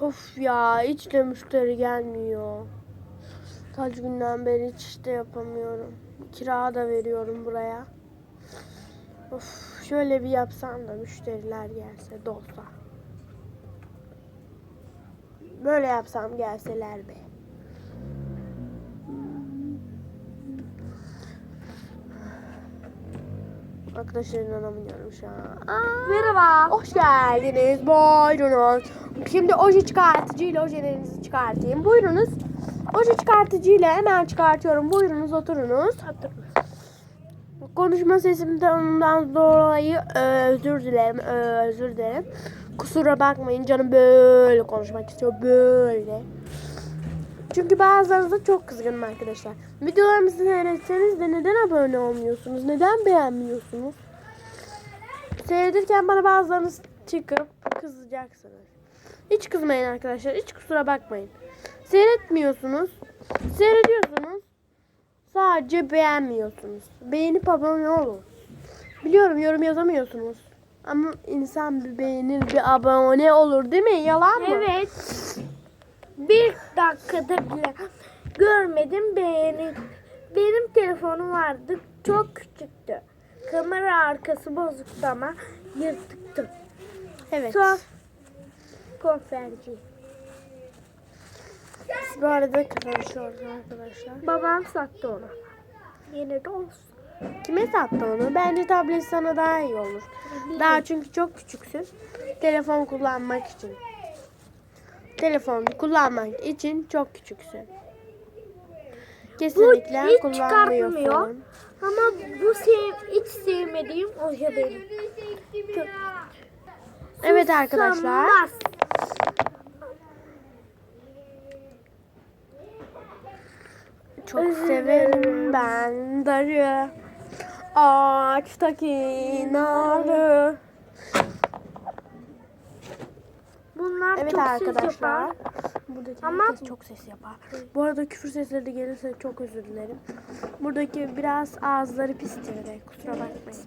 Of ya hiç de müşteri gelmiyor. Kaç günden beri hiç işte yapamıyorum. Kira da veriyorum buraya. Of şöyle bir yapsam da müşteriler gelse dolsa. Böyle yapsam gelseler be. Arkadaşlar inanamıyorum şu an. Aa! Merhaba. Hoş geldiniz. Buyurunuz. Şimdi oje çıkartıcıyla ojelerinizi çıkartayım. Buyurunuz. Oje çıkartıcıyla hemen çıkartıyorum. Buyurunuz oturunuz. Konuşma sesimden dolayı özür dilerim. Özür dilerim. Kusura bakmayın canım böyle konuşmak istiyor. Böyle. Çünkü bazılarınıza çok kızgınım arkadaşlar. Videolarımızı seyretseniz de neden abone olmuyorsunuz? Neden beğenmiyorsunuz? Seyredirken bana bazılarınız çıkıp kızacaksınız. Hiç kızmayın arkadaşlar. Hiç kusura bakmayın. Seyretmiyorsunuz. Seyrediyorsunuz. Sadece beğenmiyorsunuz. Beğenip abone olun. Biliyorum yorum yazamıyorsunuz. Ama insan bir beğenir bir abone olur değil mi? Yalan mı? Evet. Bir dakikada bile görmedim beğeni. Benim telefonum vardı. Çok küçüktü. Kamera arkası bozuktu ama yırtıktı. Evet. Son konferansı. Biz bu arada konuşuyoruz arkadaşlar. Babam sattı onu. Yine de olsun. Kime sattı onu? Bence tablet sana daha iyi olur. Daha çünkü çok küçüksün. Telefon kullanmak için. Telefon kullanmak için çok küçüksün. Kesinlikle hiç kullanmıyorsun. Ama bu sev hiç sevmediğim oje benim. Çok- Evet arkadaşlar. Çok severim ben darı. Ağaçtaki narı. Bunlar Evet çok arkadaşlar. ses yapar. Buradaki Ama- çok ses yapar. Bu arada küfür sesleri de gelirse çok özür dilerim. Buradaki biraz ağızları pistir de kusura bakmayın.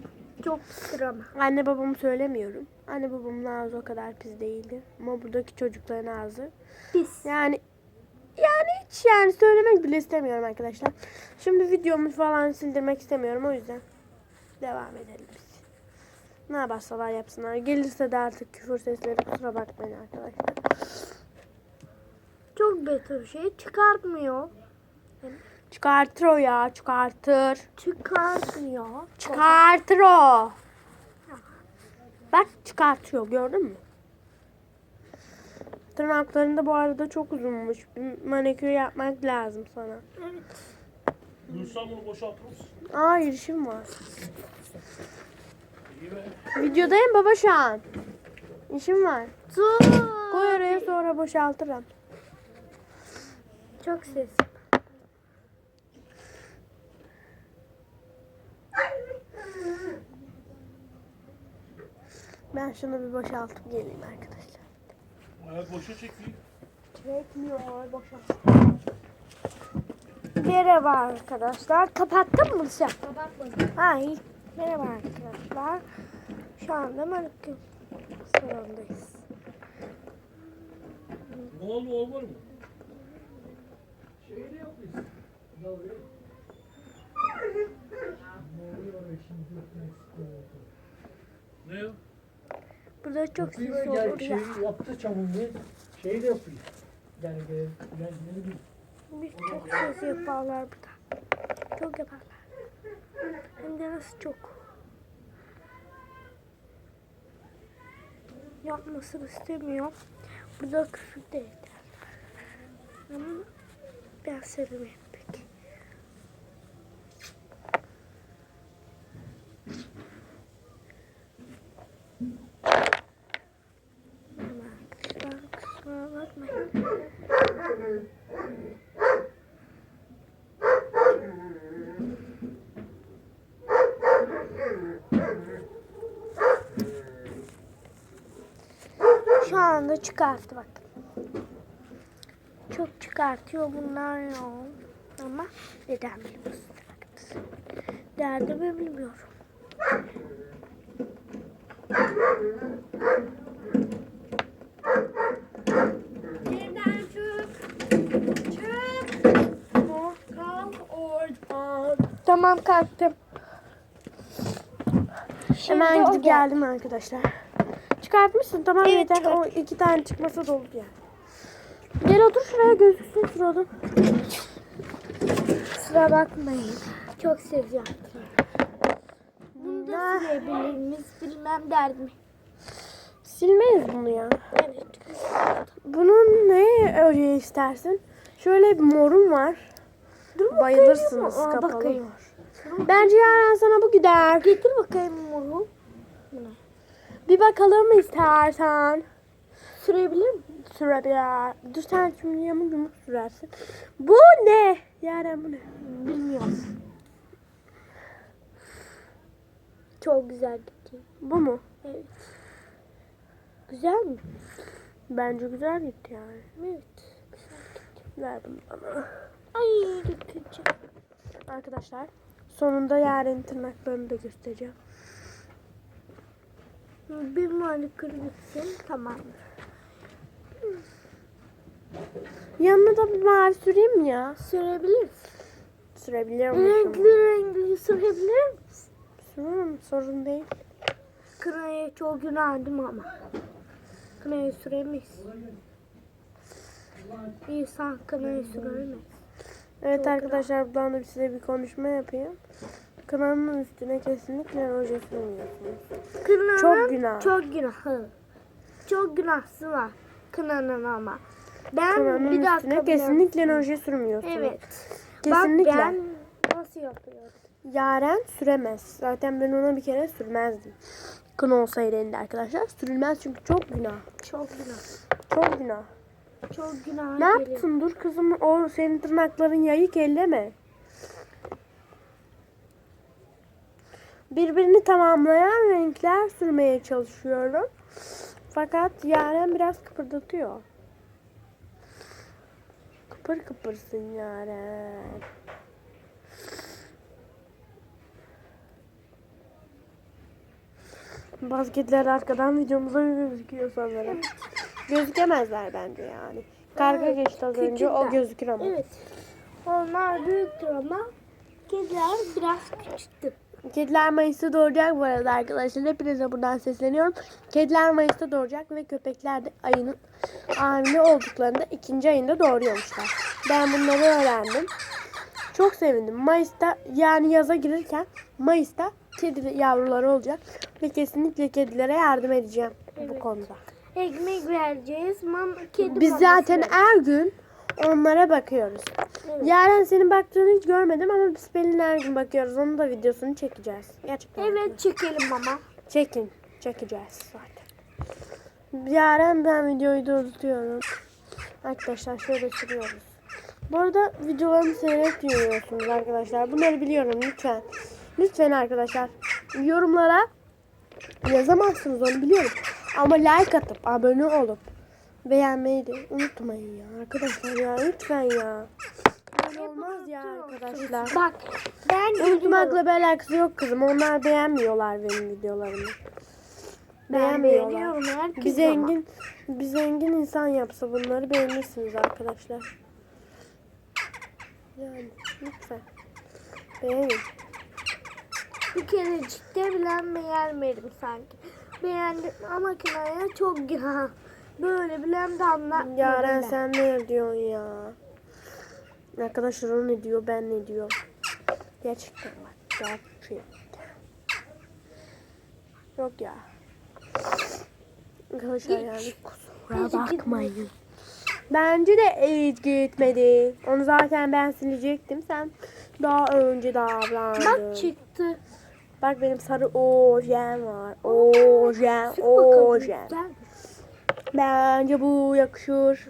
Çok pis ama. Anne babamı söylemiyorum. Anne babamın ağzı o kadar pis değildi. Ama buradaki çocukların ağzı. Pis. Yani yani hiç yani söylemek bile istemiyorum arkadaşlar. Şimdi videomu falan sildirmek istemiyorum o yüzden. Devam edelim biz. Ne yaparsalar yapsınlar. Gelirse de artık küfür sesleri kusura bakmayın arkadaşlar. Çok kötü bir şey. Çıkartmıyor. Çıkartır o ya çıkartır. Çıkartmıyor. Çıkartır o. Bak çıkartıyor gördün mü? Tırnaklarında bu arada çok uzunmuş. Bir manikür yapmak lazım sana. Evet. Dursam bunu boşaltır mısın? Hayır işim var. Videodayım baba şu an. İşim var. Su. Koy oraya sonra boşaltırım. Çok ses. Ben şunu bir boşaltıp geleyim arkadaşlar. Ayak boşa çekeyim. Çekmiyor boşalt. Merhaba arkadaşlar. Kapattın mı sen? Kapatmadım. Ha iyi. Merhaba arkadaşlar. Şu anda manikür salondayız. Ne oldu olmadı mı? Ne o? Burada çok ses olur ya. şey yaptı çamurlu şey de e, yani ne bileyim Biz çok ses yaparlar burada. Çok yaparlar. Hem de nasıl çok. Yapmasını istemiyor. Burada küfür de ederler. Ama ben sevmem Şu anda çıkarttı bak. Çok çıkartıyor bunlar ya. Ama neden bilmiyorsun? Derdimi bilmiyorum. Tamam kalktım. Şimdi Hemen gidip geldim arkadaşlar. Çıkartmışsın tamam Evet, yeter. çıkart. O iki tane çıkmasa da olur yani. Gel otur şuraya gözüksün suratın. Kusura bakmayın. Çok seveceğim. Bunu da silebilir miyiz bilmem derdim. Silmeyiz bunu ya. Evet. Bunun ne örüyor istersin? Şöyle bir morum var. Bayılırsınız Aa, kapalı bakayım. Bence Yaren sana bu gider. Getir bakayım moru. Bir bakalım mı istersen? Sürebilir miyim? Sürebilir. Dur sen şimdi yamuk yumuk sürersin. Bu ne? Yaren bu ne? Bilmiyorum. Çok güzel gitti. Bu mu? Evet. Güzel mi? Bence güzel gitti yani. Evet. Ver bunu bana. Ay dökeceğim. Arkadaşlar sonunda Yaren'in tırnaklarını da göstereceğim. Bir manikür bitsin tamam. Yanına da bir mavi süreyim mi ya? Sürebiliriz. Sürebiliyorum. Renkli renkli sürebilir misin? Sürüyorum sorun değil. Kınaya çok günahdım ama. Kınaya süremeyiz. İnsan kınaya süremez. Evet arkadaşlar buradan da size bir konuşma yapayım. Kınanın üstüne kesinlikle oje sürmüyorsunuz. Kınanın Çok günah. Çok günahı. Çok günahsı var. Kınanın ama. Ben Kınanın bir dakika kesinlikle oje sürmüyorsunuz. Evet. Kesinlikle. Bak ben nasıl yapıyorum? Yaren süremez. Zaten ben ona bir kere sürmezdim. Kın olsaydı elinde arkadaşlar. Sürülmez çünkü çok günah. Çok günah. Çok günah. Çok günah Ne yaptın? Dur kızım o senin tırnakların yayık elleme. Birbirini tamamlayan renkler sürmeye çalışıyorum. Fakat Yaren biraz kıpırdatıyor. Kıpır kıpırsın Yaren. Basketler arkadan videomuza gözüküyor sanırım. Gözükemezler bence yani. Karga Evet, geçti az önce o gözükür ama. Evet. Onlar büyüktür ama kediler biraz küçüktür. Kediler Mayıs'ta doğacak bu arada arkadaşlar. Hepinize buradan sesleniyorum. Kediler Mayıs'ta doğacak ve köpekler de ayının hamile olduklarında ikinci ayında doğuruyormuşlar. Ben bunları öğrendim. Çok sevindim. Mayıs'ta yani yaza girirken Mayıs'ta kedi yavruları olacak. Ve kesinlikle kedilere yardım edeceğim bu Evet. konuda. Ekmek vereceğiz. Mam kedi Biz zaten vereceğiz. her gün onlara bakıyoruz. Evet. Yaren senin baktığını hiç görmedim ama biz Pelin'le her gün bakıyoruz. Onun da videosunu çekeceğiz. Gerçekten. Evet çekelim mama. Çekin. Çekeceğiz zaten. Yaren ben videoyu durduruyorum. Arkadaşlar şöyle sürüyoruz. Bu arada videolarımı seyrek dinliyorsunuz arkadaşlar. Bunları biliyorum lütfen. Lütfen arkadaşlar yorumlara yazamazsınız onu biliyorum. Ama like atıp abone olup beğenmeyi de unutmayın ya arkadaşlar ya lütfen ya. Böyle olmaz ya arkadaşlar. Bak ben. Unutmakla bir alakası yok kızım. Onlar beğenmiyorlar benim videolarımı. Ben Beğenmiyorlar. beğeniyorum herkes Bir ama. zengin, bir zengin insan yapsa bunları beğenirsiniz arkadaşlar. Yani lütfen. Beğenin. Bir kerecikte bile beğenmedim sanki. Beğendim ama kinaya çok günah. Böyle bilen de anlatmadım. Yaren ben. sen ne diyorsun ya? Arkadaşlar o ne diyor ben ne diyorum. Gerçekten bak. Gerçekten. Yok ya. Arkadaşlar yani kusura bakmayın. Bence de hiç gitmedi. Onu zaten ben silecektim. Sen daha önce davrandın. Bak çıktı. Bak benim sarı ojem var. Ojem, Sık bakalım. ojem. Güzel mi? Bence bu yakışır.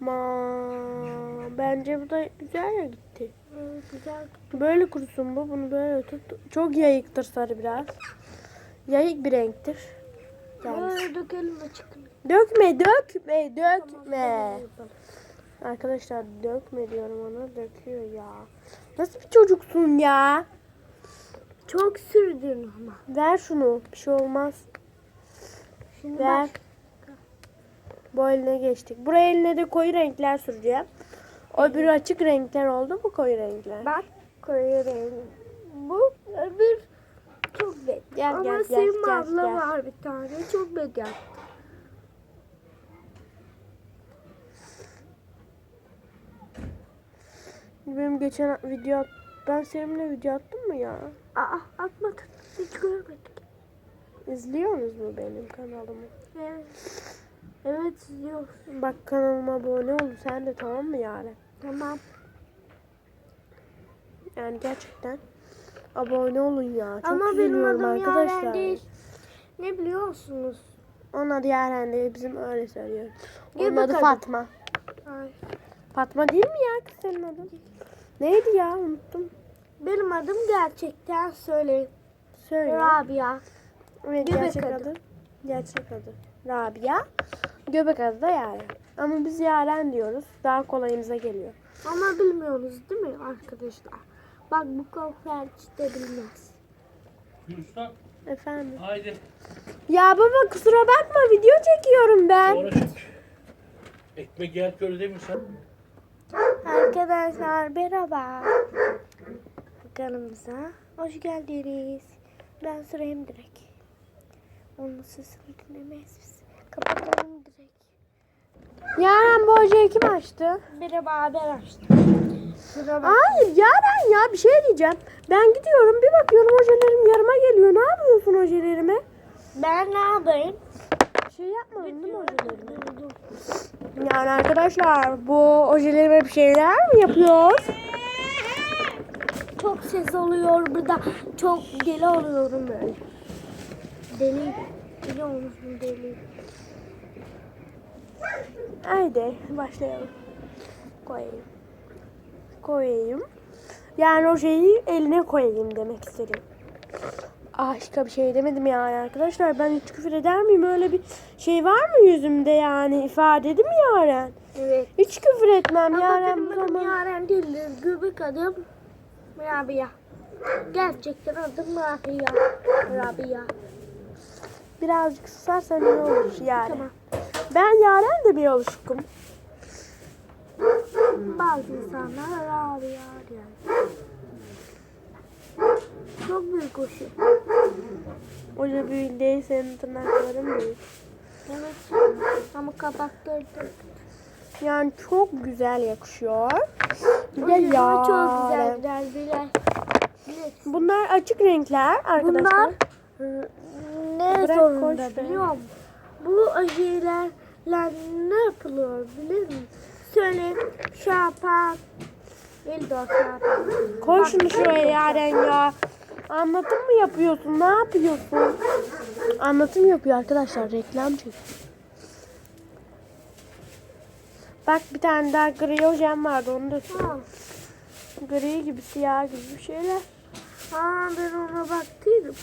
Ma, bence bu da güzel ya gitti. Güzel. Böyle kurusun bu. Bunu böyle tut. Çok yayıktır sarı biraz. Yayık bir renktir. Yani. Dökelim açıkını. Dökme, dökme, dökme. Tamam. Arkadaşlar dökme diyorum ona döküyor ya. Nasıl bir çocuksun ya? Çok sürdün ama. Ver şunu. Bir şey olmaz. Şimdi Ver. bak. Bu eline geçtik. Buraya eline de koyu renkler süreceğim. O bir açık renkler oldu mu koyu renkler? Bak koyu renk. Bu öbür çok. Gel, Ama gel, Sevim gel, abla gel. var bir tane. Çok yaptı. Benim geçen video ben seninle video attım mı ya? Aa atmadım. Hiç görmedik. İzliyorsunuz mu benim kanalımı? Evet. Evet izliyoruz. Bak kanalıma abone ol sen de tamam mı yani? Tamam. Yani gerçekten abone olun ya. Çok Ama benim adım arkadaşlar. Yaren değil. Ne biliyorsunuz? Onun adı Yaren değil bizim öyle söylüyor. Onun adı. Fatma. Ay. Fatma değil mi ya kız senin adın? Neydi ya unuttum. Benim adım gerçekten söyleyeyim. Söyle. Rabia. Evet, Göbek gerçek adı. adı. Gerçek adı. Rabia. Göbek adı da Yaren. Ama biz Yaren diyoruz. Daha kolayımıza geliyor. Ama bilmiyorsunuz değil mi arkadaşlar? Bak bu koferç de bilmez. Gülsün. Efendim. Haydi. Ya baba kusura bakma video çekiyorum ben. Sonra çek. Ekmek yer köle değil mi sen? Arkadaşlar merhaba. Kanalımıza hoş geldiniz. Ben sırayım direkt. Onun sesini dinlemeyiz biz. Kapatalım direkt. Yaren bu hocayı kim açtı? Açtım. Sıra bak. Hayır Yaren ya bir şey diyeceğim. Ben gidiyorum bir bakıyorum hocelerim yarıma geliyor. Ne yapıyorsun hocelerime? Ben ne yapayım? Bir şey yapmadın değil mi hocelerime? Yani arkadaşlar bu hocelerime bir şeyler mi yapıyor? Çok ses oluyor burada. Çok deli oluyorum böyle. Deli. Deli olmuşum deli. Haydi başlayalım. Koyayım. Koyayım. Yani o şeyi eline koyayım demek istedim. Aşka bir şey demedim yani arkadaşlar. Ben hiç küfür eder miyim? Öyle bir şey var mı yüzümde yani? ifade mi Yaren? Evet. Hiç küfür etmem Ama Yaren. benim bu adım. Yaren değildir. Göbek adım Rabia. Gerçekten adım Rabia. Rabia. Birazcık susarsan iyi olur yani. Tamam. Ben Yaren de bir alışkım. Bazı insanlar Rabia diyor. Çok büyük o şey. Hoca büyük değil senin tırnakların büyük. Evet. Ama kapattırdım. Yani çok güzel yakışıyor. Bir de Yaren. Çok güzel biler. bilir. Bunlar açık renkler arkadaşlar. Bunlar ıı, ne Bırak zorunda biliyor musun? Bu ajilerle ne yapılıyor bilir misin? Söyle şapan. Koy şunu şuraya Yaren ya. Anlatım mı yapıyorsun? Ne yapıyorsun? Anlatım yapıyor arkadaşlar. Reklam çekiyor. Bak bir tane daha gri hocam vardı. Onu da. Gri gibi siyah gibi bir şeyler. Ha ben ona baktıydım.